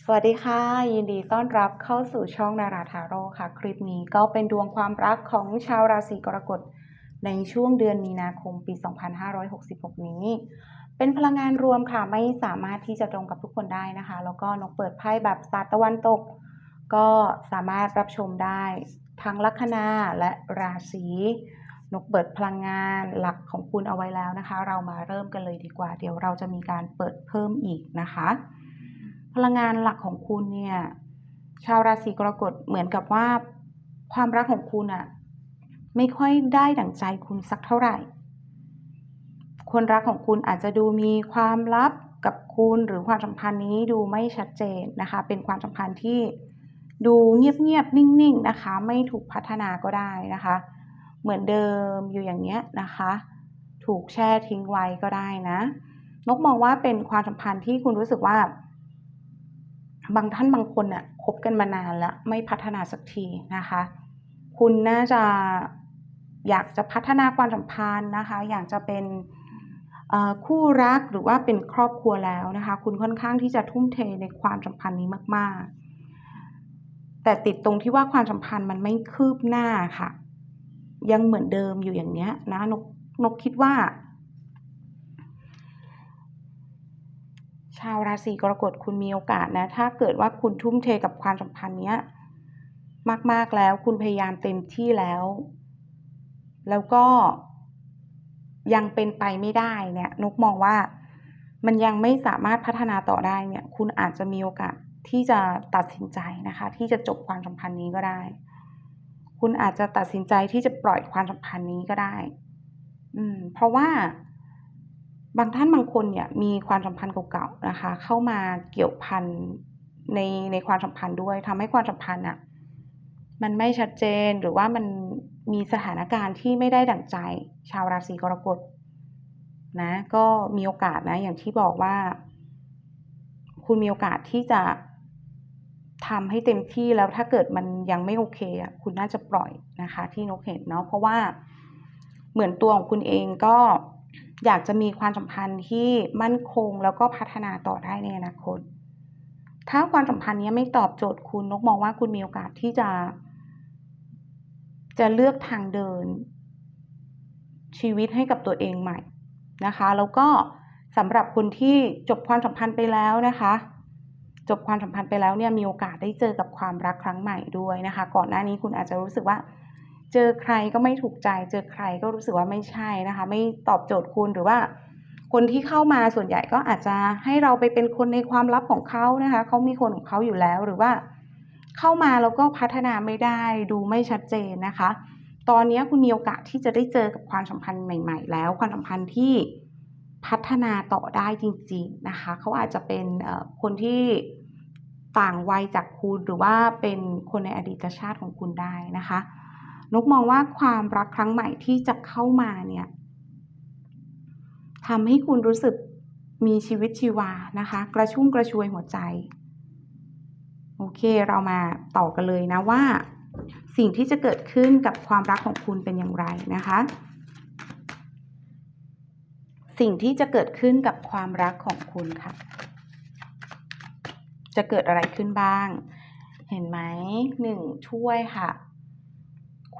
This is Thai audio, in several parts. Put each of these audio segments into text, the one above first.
สวัสดีค่ะ ยินดีต้อนรับเข้าสู่ช่องนาราทาโร่ค่ะ คลิปนี้ก็เป็นดวงความรักของชาวราศีกรกฎในช่วงเดือนมีนาคมปี 2566 นี้ เป็นพลังงานรวมค่ะไม่สามารถที่จะตรงกับทุกคนได้นะคะ แล้วก็นกเปิดไพ่แบบศาสตร์ตะวันตก ก็สามารถรับชมได้ทั้งลัคนาและราศีนกเปิดพลังงานหลักของคุณเอาไว้แล้วนะคะ เรามาเริ่มกันเลยดีกว่า เดี๋ยวเราจะมีการเปิดเพิ่มอีกนะคะ พลังงานหลักของคุณเนี่ย ชาวราศีกรกฎเหมือนกับว่าความรักของคุณอะไม่ค่อยได้ดั่งใจคุณสักเท่าไหร่ คนรักของคุณอาจจะดูมีความลับกับคุณหรือความสัมพันธ์นี้ดูไม่ชัดเจนนะคะ เป็นความสัมพันธ์ที่ดูเงียบๆนิ่งๆนะคะ ไม่ถูกพัฒนาก็ได้นะคะ เหมือนเดิมอยู่อย่างเนี้ยนะคะ ถูกแช่ทิ้งไว้ก็ได้นะนกมองว่าเป็นความสัมพันธ์ที่คุณรู้สึกว่า บางท่านบางคนน่ะคบกันมานานแล้วไม่พัฒนาสักทีนะคะ คุณน่าจะอยากจะพัฒนาความสัมพันธ์นะคะ อยากจะเป็นคู่รักหรือว่าเป็นครอบครัวแล้วนะคะ คุณค่อนข้างที่จะทุ่มเทในความสัมพันธ์นี้มาก ๆ แต่ติดตรงที่ว่าความสัมพันธ์มันไม่คืบหน้าค่ะ ยังเหมือนเดิมอยู่อย่างเนี้ยนะนกนกคิดว่า ชาวราศีกรกฎคุณมีโอกาสนะ ถ้าเกิดว่าคุณทุ่มเทกับความสัมพันธ์เนี้ยมาก ๆ แล้วคุณพยายามเต็มที่แล้ว แล้วก็ยังเป็นไปไม่ได้เนี่ยนกมองว่ามันยังไม่สามารถพัฒนาต่อได้เนี่ย คุณอาจจะมีโอกาสที่จะตัดสินใจนะคะ ที่จะจบความสัมพันธ์นี้ก็ได้ คุณอาจจะตัดสินใจที่จะปล่อยความสัมพันธ์นี้ก็ได้ อืม เพราะว่า บางท่านบางคนเนี่ยมีความสัมพันธ์เก่าๆนะคะ เข้ามาเกี่ยวพันในในความสัมพันธ์ด้วยทำให้ความสัมพันธ์อะมันไม่ชัดเจนหรือว่ามันมีสถานการณ์ที่ไม่ได้ดั่งใจชาวราศีกรกฎนะ ก็มีโอกาสนะ อย่างที่บอกว่า คุณมีโอกาสที่จะทำให้เต็มที่แล้วถ้าเกิดมันยังไม่โอเคอะคุณน่าจะปล่อยนะคะ ที่นกเห็นเนาะเพราะว่าเหมือนตัวของคุณเองก็ อยากจะมีความสัมพันธ์ที่มั่นคงแล้วก็พัฒนาต่อได้ในอนาคต ถ้าความสัมพันธ์นี้ไม่ตอบโจทย์คุณนกมองว่าคุณมีโอกาสที่จะ จะเลือกทางเดิน ชีวิตให้กับตัวเองใหม่นะคะ แล้วก็สำหรับคนที่จบความสัมพันธ์ไปแล้วนะคะ จบความสัมพันธ์ไปแล้วเนี่ยมีโอกาสได้เจอกับความรักครั้งใหม่ด้วยนะคะ ก่อนหน้านี้คุณอาจจะรู้สึกว่า เจอใครก็ไม่ถูกใจ เจอใครก็รู้สึกว่าไม่ใช่นะคะ ไม่ตอบโจทย์คุณหรือว่า คนที่เข้ามาส่วนใหญ่ก็อาจจะให้เราไปเป็นคนในความลับของเขานะคะเขามีคนของเขาอยู่แล้วหรือว่า เข้ามาแล้วก็พัฒนาไม่ได้ดูไม่ชัดเจนนะคะ ตอนนี้คุณมีโอกาสที่จะได้เจอกับความสัมพันธ์ใหม่ ๆ แล้ว ความสัมพันธ์ที่พัฒนาต่อได้จริง ๆนะคะเขาอาจจะเป็นคนที่ต่างวัยจากคุณหรือว่าเป็นคนในอดีตชาติของคุณได้นะคะ นกมองว่าความรักครั้งใหม่ที่จะเข้ามาเนี่ยทำให้คุณรู้สึกมีชีวิตชีวานะคะ กระชุ่มกระชวยหัวใจ โอเคเรามาต่อกันเลยนะว่า สิ่งที่จะเกิดขึ้นกับความรักของคุณเป็นอย่างไรนะคะ สิ่งที่จะเกิดขึ้นกับความรักของคุณค่ะ จะเกิดอะไรขึ้นบ้าง เห็นไหมหนึ่งถ้วยค่ะ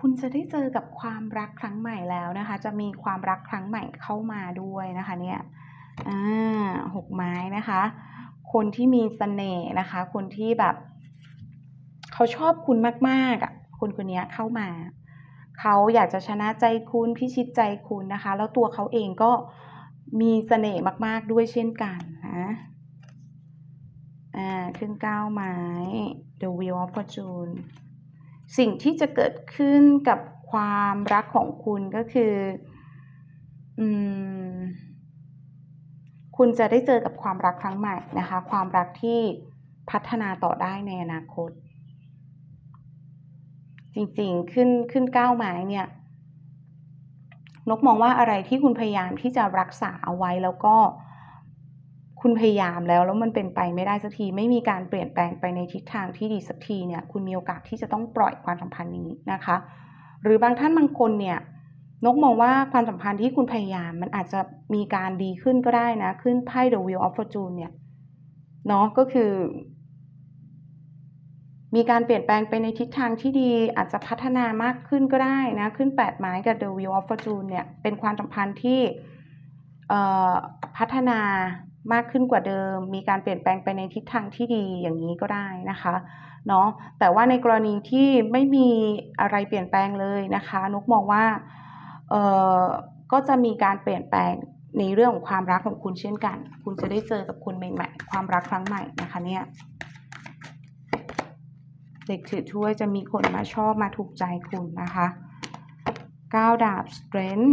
คุณจะได้เจอกับความรักครั้งใหม่แล้วนะคะ จะมีความรักครั้งใหม่เข้ามาด้วยนะคะเนี่ยอ่าหกไม้นะคะ คนที่มีเสน่ห์นะคะ คนที่แบบเขาชอบคุณมากๆอะคนคนนี้เข้ามา เขาอยากจะชนะใจคุณพิชิตใจคุณนะคะ แล้วตัวเขาเองก็มีเสน่ห์มาก ๆ ด้วยเช่นกันนะอ่าขึ้นเก้าไม้ The Wheel of Fortune สิ่งที่จะเกิดขึ้นกับความรักของคุณก็คืออืคุณจะได้เจอกับความรักครั้งใหม่นะคะ ความรักที่พัฒนาต่อได้ในอนาคต จริงๆขึ้นขึ้นก้าวไม้เนี่ย นกมองว่าอะไรที่คุณพยายามที่จะรักษาเอาไว้แล้วก็ คุณพยายามแล้วแล้วมันเป็นไปไม่ได้สักทีไม่มีการเปลี่ยนแปลงไปในทิศทางที่ดีสักทีเนี่ยคุณมีโอกาสที่จะต้องปล่อยความสัมพันธ์นี้นะคะ หรือบางท่านบางคนเนี่ยนกมองว่าความสัมพันธ์ที่คุณพยายามมันอาจจะมีการดีขึ้นก็ได้นะ ขึ้นไพ่ The Wheel of Fortune เนี่ยเนาะก็คือ มีการเปลี่ยนแปลงไปในทิศทางที่ดีอาจจะพัฒนามากขึ้นก็ได้นะ ขึ้น8ไม้กับ The Wheel of Fortune เนี่ยเป็นความสัมพันธ์ที่พัฒนา มากขึ้นกว่าเดิม มีการเปลี่ยนแปลงไปในทิศทางที่ดีอย่างนี้ก็ได้นะคะเนาะแต่ว่าในกรณีที่ไม่มีอะไรเปลี่ยนแปลงเลยนะคะ นุกมองว่าเอ่อก็จะมีการเปลี่ยนแปลงในเรื่องของความรักของคุณเช่นกัน คุณจะได้เจอกับคนใหม่ๆ ความรักครั้งใหม่นะคะเนี่ยเด็กถือถ้วยจะมีคนมาชอบมาถูกใจคุณนะคะก้าวดาบ Strength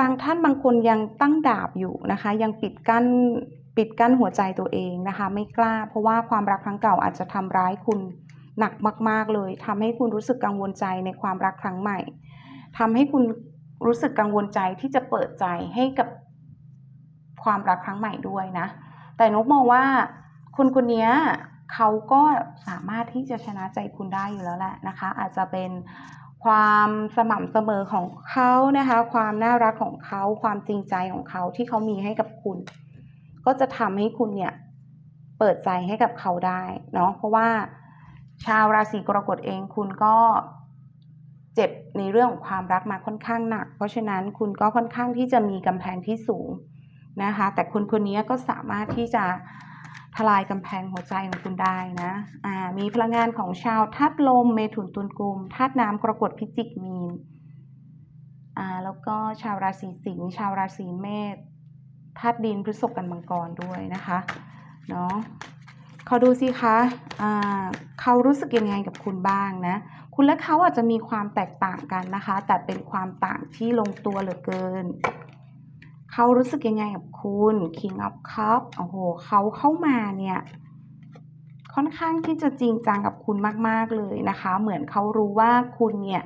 บางท่านบางคนยังตั้งดาบอยู่นะคะ ยังปิดกั้นปิดกั้นหัวใจตัวเองนะคะ ไม่กล้า เพราะว่าความรักครั้งเก่าอาจจะทำร้ายคุณหนักมาก ๆเลยทำให้คุณรู้สึกกังวลใจในความรักครั้งใหม่ทำให้คุณรู้สึกกังวลใจที่จะเปิดใจให้กับความรักครั้งใหม่ด้วยนะ แต่นกมองว่าคนคนนี้เขาก็สามารถที่จะชนะใจคุณได้อยู่แล้วแหละนะคะ อาจจะเป็น ความสม่ำเสมอของเขานะคะ ความน่ารักของเขาความจริงใจของเขาที่เขามีให้กับคุณ ก็จะทำให้คุณเนี่ยเปิดใจให้กับเขาได้เนาะเพราะว่าชาวราศีกรกฎเองคุณก็เจ็บในเรื่องของความรักมาค่อนข้างหนัก เพราะฉะนั้นคุณก็ค่อนข้างที่จะมีกำแพงที่สูงนะคะ แต่คนคนนี้ก็สามารถที่จะ ลายกำแพงหัวใจของคุณได้นะอ่ามีพลังงานของชาวธาตุลม เมถุนตุลกุมธาตุน้ำกรกฎพิจิกมีนอ่าแล้วก็ชาวราศีสิงห์ชาวราศีเมษธาตุดินพฤษภกันมังกรด้วยนะคะเนาะเขาดูสิคะอ่าเขารู้สึกยังไงกับคุณบ้างนะ คุณและเขาอาจจะมีความแตกต่างกันนะคะ แต่เป็นความต่างที่ลงตัวเหลือเกิน เขารู้สึกยังไงกับคุณ King of Cup โอ้โหเขาเข้ามาเนี่ยค่อนข้างที่จะจริงจังกับคุณมาก ๆ เลยนะคะ เหมือนเขารู้ว่าคุณเนี่ย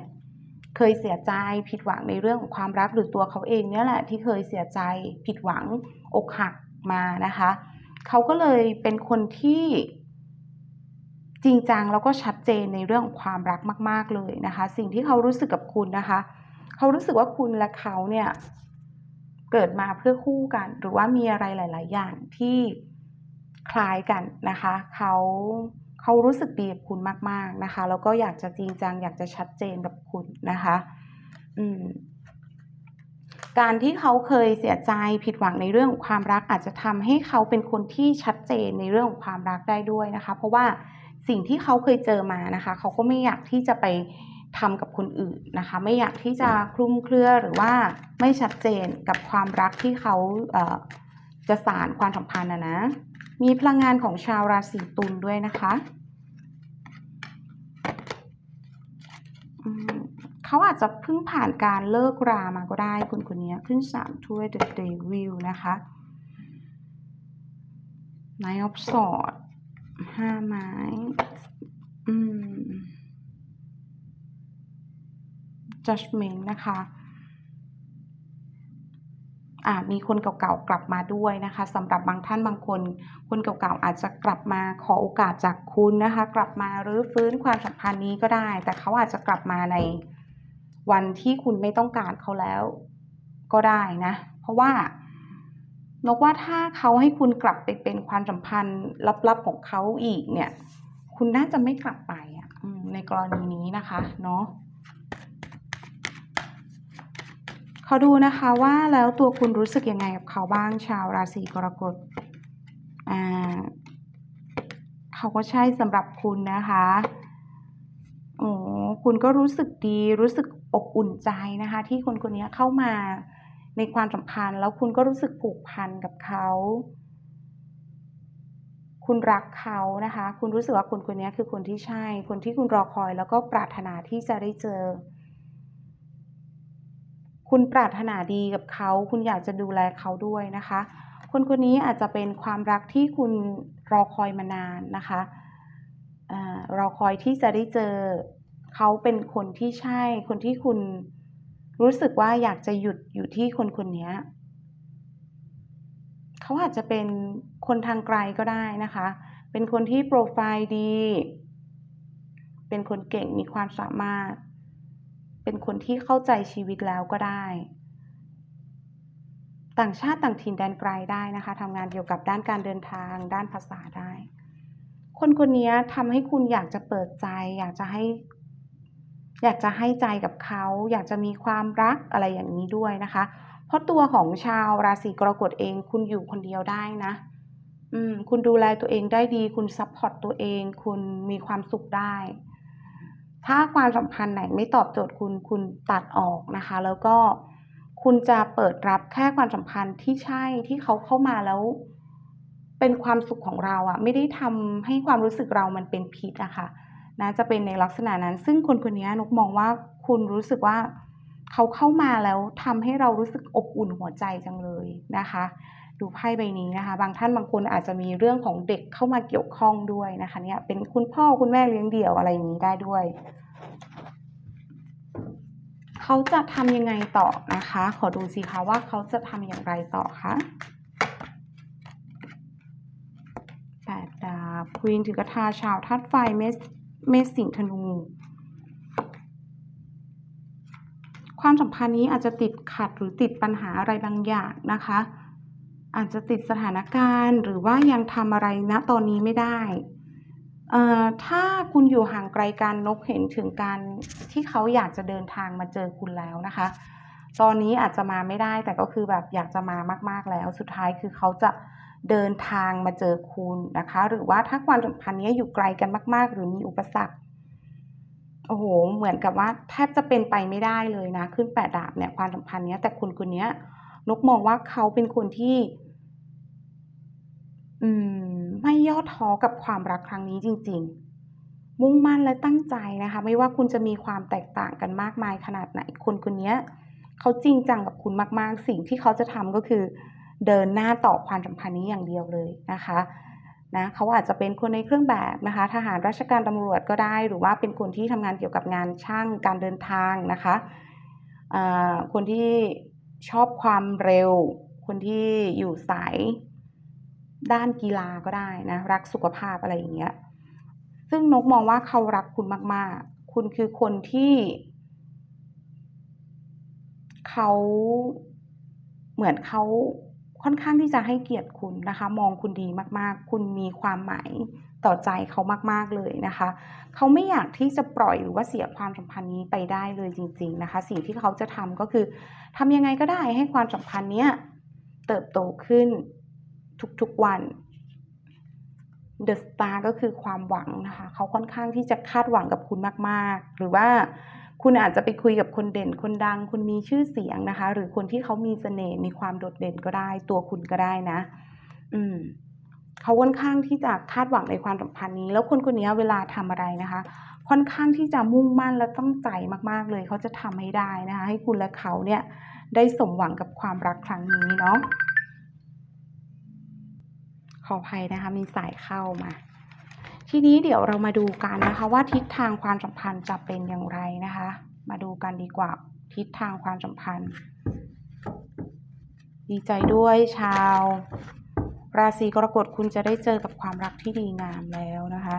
เคยเสียใจผิดหวังในเรื่องของความรักหรือตัวเขาเองเนี่ยแหละที่เคยเสียใจผิดหวังอกหักมานะคะเขาก็เลยเป็นคนที่จริงจังแล้วก็ชัดเจนในเรื่องของความรักมาก ๆ เลยนะคะ สิ่งที่เขารู้สึกกับคุณนะคะ เขารู้สึกว่าคุณและเขาเนี่ย เกิดมาเพื่อคู่กัน หรือว่ามีอะไรหลาย ๆ อย่างที่คล้ายกันนะคะเขาเขารู้สึกดีกับคุณมาก ๆ นะคะ แล้วก็อยากจะจริงจัง อยากจะชัดเจนกับคุณนะคะอืมการที่เขาเคยเสียใจผิดหวังในเรื่องของความรัก อาจจะทำให้เขาเป็นคนที่ชัดเจนในเรื่องของความรักได้ด้วยนะคะ เพราะว่าสิ่งที่เขาเคยเจอมานะคะ เขาก็ไม่อยากที่จะไป ทำกับคนอื่นนะคะ ไม่อยากที่จะคลุมเครือหรือว่าไม่ชัดเจนกับความรักที่เขาเจะสานความสัมพันธ์นะนะ มีพลังงานของชาวราศีตุลด้วยนะคะเขาอาจจะเพิ่งผ่านการเลิกรามาก็ได้คุณคนนี้ขึ้นสามถ้วย The Devil นะคะ Knight of Swords ห้าไม้ อืม Judgment นะคะมีคนเก่าๆกลับมาด้วยนะคะสำหรับบางท่านบางคน คนเก่าๆอาจจะกลับมาขอโอกาสจากคุณนะคะ กลับมารื้อฟื้นความสัมพันธ์นี้ก็ได้ แต่เขาอาจจะกลับมาในวันที่คุณไม่ต้องการเขาแล้วก็ได้นะ เพราะว่านกว่าถ้าเขาให้คุณกลับไปเป็นความสัมพันธ์ลับๆของเขาอีกเนี่ย คุณน่าจะไม่กลับไปอะในกรณีนี้นะคะ เนาะ ขอดูนะคะว่าแล้วตัวคุณรู้สึกยังไงกับเขาบ้างชาวราศีกรกฎอ่าเขาก็ใช่สำหรับคุณนะคะโอ้คุณก็รู้สึกดีรู้สึกอบอุ่นใจนะคะ ที่คนคนนี้เข้ามาในความสัมพันธ์แล้วคุณก็รู้สึกผูกพันกับเขาคุณรักเขานะคะ คุณรู้สึกว่าคนคนนี้คือคนที่ใช่ คนที่คุณรอคอยแล้วก็ปรารถนาที่จะได้เจอ คุณปรารถนาดีกับเขา คุณอยากจะดูแลเขาด้วยนะคะ คนคนนี้อาจจะเป็นความรักที่คุณรอคอยมานานนะคะอรอคอยที่จะได้เจอ เขาเป็นคนที่ใช่ คนที่คุณรู้สึกว่าอยากจะหยุดอยู่ที่คนคนนี้เขาอาจจะเป็นคนทางไกลก็ได้นะคะ เป็นคนที่โปรไฟล์ดี เป็นคนเก่งมีความสามารถ เป็นคนที่เข้าใจชีวิตแล้วก็ได้ ต่างชาติต่างถิ่นแดนไกลได้นะคะทำงานเกี่ยวกับด้านการเดินทาง ด้านภาษาได้ คนคนนี้ทำให้คุณอยากจะเปิดใจ อยากจะให้ อยากจะให้ใจกับเขา อยากจะมีความรักอะไรอย่างนี้ด้วยนะคะ เพราะตัวของชาวราศีกรกฎเองคุณอยู่คนเดียวได้นะอืมคุณดูแลตัวเองได้ดี คุณซัพพอร์ตตัวเอง คุณมีความสุขได้ ถ้าความสัมพันธ์ไหนไม่ตอบโจทย์คุณคุณตัดออกนะคะ แล้วก็คุณจะเปิดรับแค่ความสัมพันธ์ที่ใช่ที่เขาเข้ามาแล้ว เป็นความสุขของเราอะไม่ได้ทำให้ความรู้สึกเรามันเป็นพิษอะค่ะนะจะเป็นในลักษณะนั้น ซึ่งคนคนนี้นกมองว่าคุณรู้สึกว่าเขาเข้ามาแล้วทำให้เรารู้สึกอบอุ่นหัวใจจังเลยนะคะ ดูไพ่ใบนี้นะคะ บางท่านบางคนอาจจะมีเรื่องของเด็กเข้ามาเกี่ยวข้องด้วยนะคะเนี่ยเป็นคุณพ่อคุณแม่เลี้ยงเดี่ยวอะไรอย่างนี้ได้ด้วย เขาจะทำยังไงต่อนะคะ ขอดูสิคะว่าเขาจะทำอย่างไรต่อคะแปดดาบควีนถือกระทาชาวธาตุไฟเมสเมสสิงธนูความสัมพันธ์นี้อาจจะติดขัดหรือติดปัญหาอะไรบางอย่างนะคะ อาจจะติดสถานการณ์หรือว่ายังทำอะไรณตอนนี้ไม่ได้ถ้าคุณอยู่ห่างไกลกันนกเห็นถึงการที่เขาอยากจะเดินทางมาเจอคุณแล้วนะคะ ตอนนี้อาจจะมาไม่ได้แต่ก็คือแบบอยากจะมามาก ๆแล้ว สุดท้ายคือเขาจะเดินทางมาเจอคุณนะคะ หรือว่าถ้าความสัมพันธ์นี้อยู่ไกลกันมาก ๆ หรือมีอุปสรรคโอ้โห เหมือนกับว่าแทบจะเป็นไปไม่ได้เลยนะ ขึ้นแปดดาบเนี่ยความสัมพันธ์เนี้ยแต่คนคนเนี้ยนกมองว่าเขาเป็นคนที่ อืม ไม่ย่อท้อกับความรักครั้งนี้จริง ๆ มุ่งมั่นและตั้งใจนะคะ ไม่ว่าคุณจะมีความแตกต่างกันมากมายขนาดไหน คนคนนี้เขาจริงจังกับคุณมากๆ สิ่งที่เขาจะทำก็คือ เดินหน้าต่อความสัมพันธ์นี้อย่างเดียวเลยนะคะนะเขาอาจจะเป็นคนในเครื่องแบบนะคะ ทหารราชการตำรวจก็ได้ หรือว่าเป็นคนที่ทำงานเกี่ยวกับงานช่างการเดินทางนะคะคนที่ชอบความเร็ว คนที่อยู่สาย ด้านกีฬาก็ได้นะ รักสุขภาพอะไรอย่างเงี้ย ซึ่งนกมองว่าเขารักคุณมาก ๆ คุณคือคนที่ เขาเหมือนเขาค่อนข้างที่จะให้เกียรติคุณนะคะ มองคุณดีมากๆ คุณมีความหมายต่อใจเขามากๆเลยนะคะ เขาไม่อยากที่จะปล่อยหรือว่าเสียความสัมพันธ์นี้ไปได้เลยจริง ๆนะคะ สิ่งที่เขาจะทำก็คือทำยังไงก็ได้ให้ความสัมพันธ์เนี้ยเติบโตขึ้น ทุกๆวัน The Star ก็คือความหวังนะคะเขาค่อนข้างที่จะคาดหวังกับคุณมากๆ หรือว่าคุณอาจจะไปคุยกับคนเด่นคนดัง คนมีชื่อเสียงนะคะ หรือคนที่เขามีเสน่ห์มีความโดดเด่นก็ได้ ตัวคุณก็ได้นะ อืมเขาค่อนข้างที่จะคาดหวังในความสัมพันธ์นี้ แล้วคนคนนี้เวลาทำอะไรนะคะ ค่อนข้างที่จะมุ่งมั่นและตั้งใจมากๆเลยเขาจะทำให้ได้นะคะ ให้คุณและเขาเนี่ยได้สมหวังกับความรักครั้งนี้เนาะ ขออภัยนะคะ มีสายเข้ามา ทีนี้เดี๋ยวเรามาดูกันนะคะ ว่าทิศทางความสัมพันธ์จะเป็นอย่างไรนะคะ มาดูกันดีกว่าทิศทางความสัมพันธ์ ดีใจด้วยชาว ราศีกรกฎคุณจะได้เจอกับความรักที่ดีงามแล้วนะคะ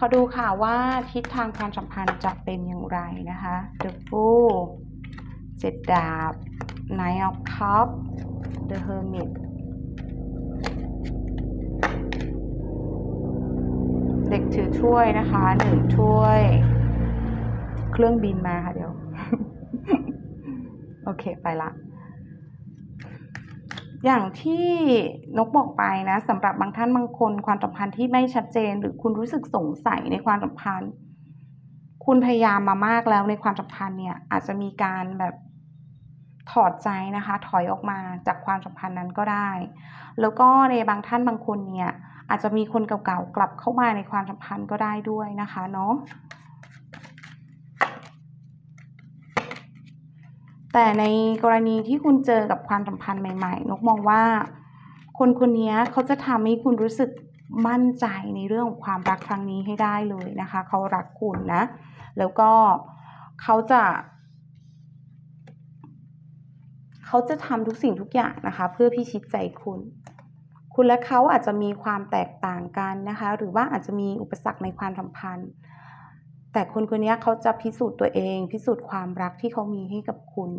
ขอดูค่ะว่าทิศทางความสัมพันธ์จะเป็นอย่างไรนะคะ The Fool เจ็ดดาบ Knight of Cups The Hermit เด็กถือถ้วยนะคะหนึ่งถ้วย เครื่องบินมาค่ะเดี๋ยว โอเค ไปละ อย่างที่นกบอกไปนะสำหรับบางท่านบางคน ความสัมพันธ์ที่ไม่ชัดเจน หรือคุณรู้สึกสงสัยในความสัมพันธ์ คุณพยายามมามากแล้วในความสัมพันธ์เนี่ยอาจจะมีการแบบถอดใจนะคะ ถอยออกมาจากความสัมพันธ์นั้นก็ได้ แล้วก็ในบางท่านบางคนเนี่ยอาจจะมีคนเก่าๆกลับเข้ามาในความสัมพันธ์ก็ได้ด้วยนะคะเนาะ แต่ในกรณีที่คุณเจอกับความสัมพันธ์ใหม่ๆนกมองว่า คนคนนี้เขาจะทำให้คุณรู้สึกมั่นใจในเรื่องของความรักครั้งนี้ให้ได้เลยนะคะ เขารักคุณนะ แล้วก็เขาจะเขาจะทำทุกสิ่งทุกอย่างนะคะ เพื่อพิชิตใจคุณคคุณและเขาอาจจะมีความแตกต่างกันนะคะ หรือว่าอาจจะมีอุปสรรคในความสัมพันธ์ แต่คนคนนี้เขาจะพิสูจน์ตัวเอง พิสูจน์ความรักที่เขามีให้กับคุณ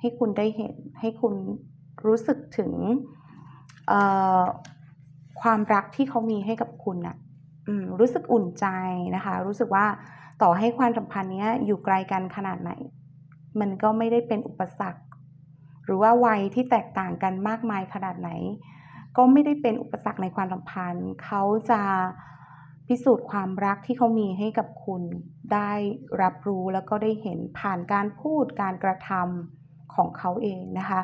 ให้คุณได้เห็น ให้คุณรู้สึกถึงความรักที่เขามีให้กับคุณน่ะรู้สึกอุ่นใจนะคะ รู้สึกว่าต่อให้ความสัมพันธ์นี้อยู่ไกลกันขนาดไหน มันก็ไม่ได้เป็นอุปสรรค หรือว่าวัยที่แตกต่างกันมากมายขนาดไหน ก็ไม่ได้เป็นอุปสรรคในความสัมพันธ์ เขาจะ พิสูจน์ความรักที่เขามีให้กับคุณ ได้รับรู้แล้วก็ได้เห็นผ่านการพูดการกระทำของเขาเองนะคะ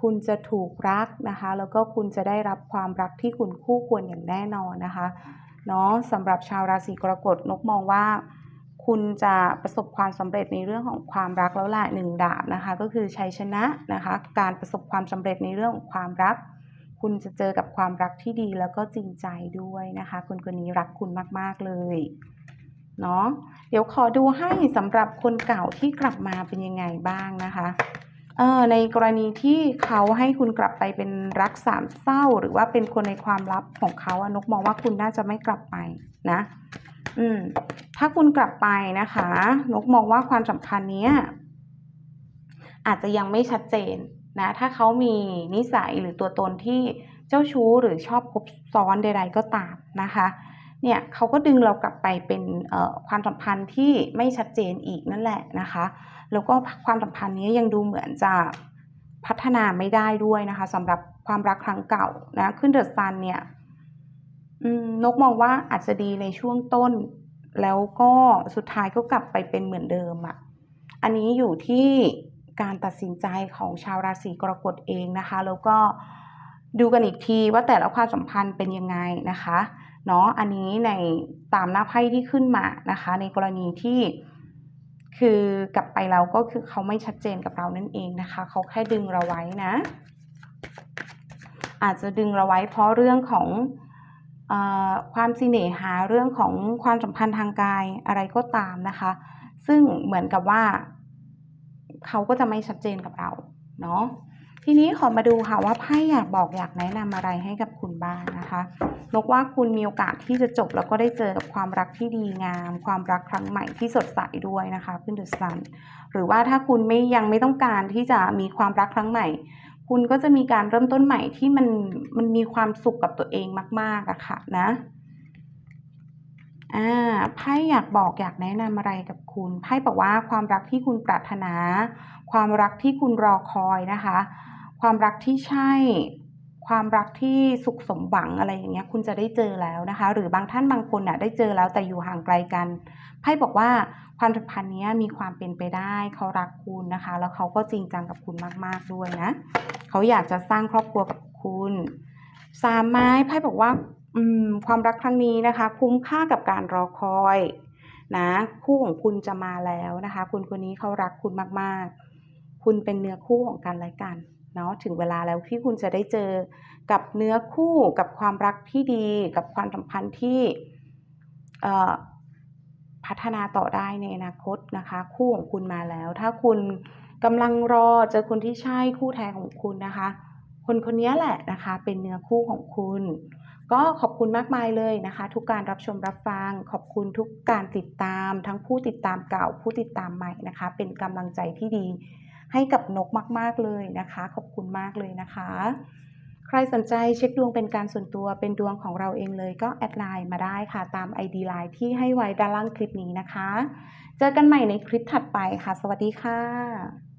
คุณจะถูกรักนะคะ แล้วก็คุณจะได้รับความรักที่คุณคู่ควรอย่างแน่นอนนะคะเนาะสำหรับชาวราศีกรกฎนกมองว่า คุณจะประสบความสำเร็จในเรื่องของความรักแล้วแหละหนึ่งดาบนะคะ ก็คือชัยชนะนะคะ การประสบความสำเร็จในเรื่องของความรัก คุณจะเจอกับความรักที่ดีแล้วก็จริงใจด้วยนะคะ คนคนนี้รักคุณมาก ๆ เลยเนาะเดี๋ยวขอดูให้สำหรับคนเก่าที่กลับมาเป็นยังไงบ้างนะคะเออในกรณีที่เขาให้คุณกลับไปเป็นรักสามเศร้า หรือว่าเป็นคนในความลับของเขาอะนกมองว่าคุณน่าจะไม่กลับไปนะ อืม ถ้าคุณกลับไปนะคะ นกมองว่าความสัมพันธ์นี้อาจจะยังไม่ชัดเจน นะถ้าเขามีนิสัยหรือตัวตนที่เจ้าชู้หรือชอบคบซ้อนใด ๆ ก็ตามนะคะเนี่ยเขาก็ดึงเรากลับไปเป็นความสัมพันธ์ที่ไม่ชัดเจนอีกนั่นแหละนะคะแล้วก็ความสัมพันธ์นี้ยังดูเหมือนจะพัฒนาไม่ได้ด้วยนะคะสำหรับความรักครั้งเก่านะขึ้นเดอะซันเนี่ยนกมองว่าอาจจะดีในช่วงต้น แล้วก็สุดท้ายก็กลับไปเป็นเหมือนเดิมอะ่ะอันนี้อยู่ที่ การตัดสินใจของชาวราศีกรกฎเองนะคะ แล้วก็ดูกันอีกทีว่าแต่ละความสัมพันธ์เป็นยังไงนะคะเนาะอันนี้ในตามหน้าไพ่ที่ขึ้นมานะคะ ในกรณีที่คือกลับไปแล้วก็คือเขาไม่ชัดเจนกับเรานั่นเองนะคะ เขาแค่ดึงเราไว้นะ อาจจะดึงเราไว้เพราะเรื่องของอความสิเนหาเรื่องของความสัมพันธ์ทางกายอะไรก็ตามนะคะ ซึ่งเหมือนกับว่า เขาก็จะไม่ชัดเจนกับเราเนาะทีนี้ขอมาดูค่ะว่าไพ่อยากบอกอยากแนะนำอะไรให้กับคุณบ้างนะคะนกว่าคุณมีโอกาสที่จะจบแล้วก็ได้เจอกับความรักที่ดีงาม ความรักครั้งใหม่ที่สดใสด้วยนะคะขึ้นเดอะซันหรือว่าถ้าคุณไม่ยังไม่ต้องการที่จะมีความรักครั้งใหม่ คุณก็จะมีการเริ่มต้นใหม่ที่มันมันมีความสุขกับตัวเองมากๆอะค่ะนะ อ่าไพ่อยากบอกอยากแนะนำอะไรกับคุณไพ่บอกว่าความรักที่คุณปรารถนา ความรักที่คุณรอคอยนะคะ ความรักที่ใช่ ความรักที่สุขสมหวังอะไรอย่างเงี้ย คุณจะได้เจอแล้วนะคะ หรือบางท่านบางคนน่ะได้เจอแล้วแต่อยู่ห่างไกลกันไพ่บอกว่าความสัมพันธ์นี้มีความเป็นไปได้ เขารักคุณนะคะ แล้วเขาก็จริงจังกับคุณมาก ๆด้วยนะ เขาอยากจะสร้างครอบครัวกับคุณสามไม้ไพ่บอกว่า ความรักครั้งนี้นะคะ คุ้มค่ากับการรอคอยนะคู่ของคุณจะมาแล้วนะคะ คุณคนนี้เขารักคุณมากๆ คุณเป็นเนื้อคู่ของกันและกันเนาะถึงเวลาแล้วที่คุณจะได้เจอกับเนื้อคู่กับความรักที่ดี กับความสัมพันธ์ที่พัฒนาต่อได้ในอนาคตนะคะ คู่ของคุณมาแล้ว ถ้าคุณกำลังรอเจอคนที่ใช่คู่แท้ของคุณนะคะ คนคนนี้แหละนะคะ เป็นเนื้อคู่ของคุณ ก็ขอบคุณมากมายเลยนะคะ ทุกการรับชมรับฟัง ขอบคุณทุกการติดตาม ทั้งผู้ติดตามเก่าผู้ติดตามใหม่นะคะ เป็นกำลังใจที่ดี ให้กับนกมากๆเลยนะคะ ขอบคุณมากเลยนะคะ ใครสนใจเช็คดวงเป็นการส่วนตัวเป็นดวงของเราเองเลยก็แอดไลน์มาได้ค่ะตาม ID ไลน์ที่ให้ไว้ด้านล่างคลิปนี้นะคะ เจอกันใหม่ในคลิปถัดไปค่ะ สวัสดีค่ะ